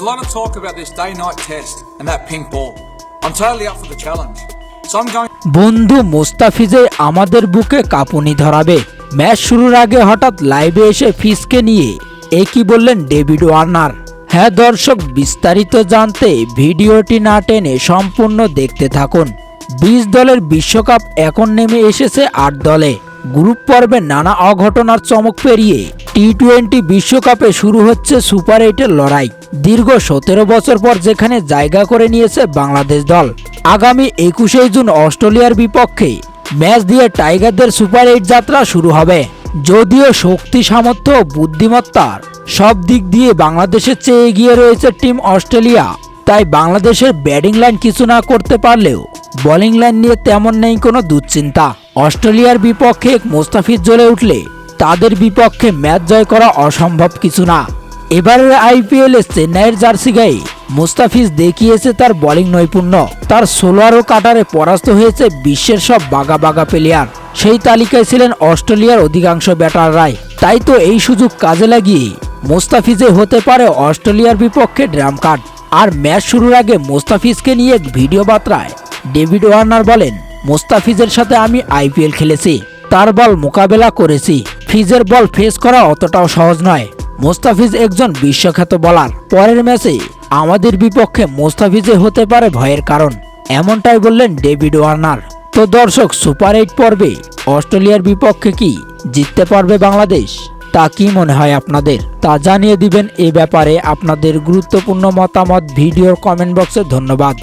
a lot of talk about this day night test and that pink ball. I'm totally up for the challenge. So I'm going বন্ধু মোস্তাফিজে আমাদের বুকে কাঁপুনি ধরাবে। Match শুরুর আগে হঠাৎ লাইভে এসে ফিসকে নিয়ে। এ কি বললেন ডেভিড ওয়ার্নার? হ্যাঁ দর্শক, বিস্তারিত জানতে ভিডিওটি না টেনে সম্পূর্ণ দেখতে থাকুন। বিশ দলের বিশ্বকাপ এখন নেমে এসেছে আট দলে। গ্রুপ পর্বে নানা অঘটনার চমক পেরিয়ে টি টোয়েন্টি বিশ্বকাপে শুরু হচ্ছে সুপার এইটের লড়াই। দীর্ঘ সতেরো বছর পর যেখানে জায়গা করে নিয়েছে বাংলাদেশ দল। আগামী একুশে জুন অস্ট্রেলিয়ার বিপক্ষে ম্যাচ দিয়ে টাইগারদের সুপার এইট যাত্রা শুরু হবে। যদিও শক্তি, সামর্থ্য বুদ্ধিমত্তার সব দিক দিয়ে বাংলাদেশের চেয়ে এগিয়ে রয়েছে টিম অস্ট্রেলিয়া। তাই বাংলাদেশের ব্যাটিং লাইন কিছু না করতে পারলেও বোলিং লাইন নিয়ে তেমন নেই কোনো দুশ্চিন্তা। অস্ট্রেলিয়ার বিপক্ষে মোস্তাফিজ জ্বলে উঠলে তাদের বিপক্ষে ম্যাচ জয় করা অসম্ভব কিছু না। এবারের আইপিএলে চেন্নাইয়ের জার্সি গায়ে। মুস্তাফিজ দেখিয়েছে তার বোলিং নৈপুণ্য। তার সোলোয়ার ও কাটারে পরাস্ত হয়েছে বিশ্বের সব বাগা বাগা প্লেয়ার। সেই তালিকায় ছিলেন অস্ট্রেলিয়ার অধিকাংশ ব্যাটাররাই। তাই তো এই সুযোগ কাজে লাগিয়ে মুস্তাফিজে হতে পারে অস্ট্রেলিয়ার বিপক্ষে ড্রাম কার্ড। আর ম্যাচ শুরুর আগে মুস্তাফিজকে নিয়ে এক ভিডিও বার্তায় ডেভিড ওয়ার্নার বলেন, মুস্তাফিজের সাথে আমি আইপিএল খেলেছি। তার বল মোকাবেলা করেছি। ফিজের বল ফেস করা অতটাও সহজ নয়। মোস্তাফিজ একজন বিশ্বখ্যাত বলার পরের ম্যাচে আমাদের বিপক্ষে মোস্তাফিজে হতে পারে ভয়ের কারণ, এমনটাই বললেন ডেভিড ওয়ার্নার। তো দর্শক, সুপার এইট পর্বে অস্ট্রেলিয়ার বিপক্ষে কি জিততে পারবে বাংলাদেশ? তা কি মনে হয় আপনাদের? তা জানিয়ে দিবেন এ ব্যাপারে আপনাদের গুরুত্বপূর্ণ মতামত ভিডিওর কমেন্ট বক্সে ধন্যবাদ।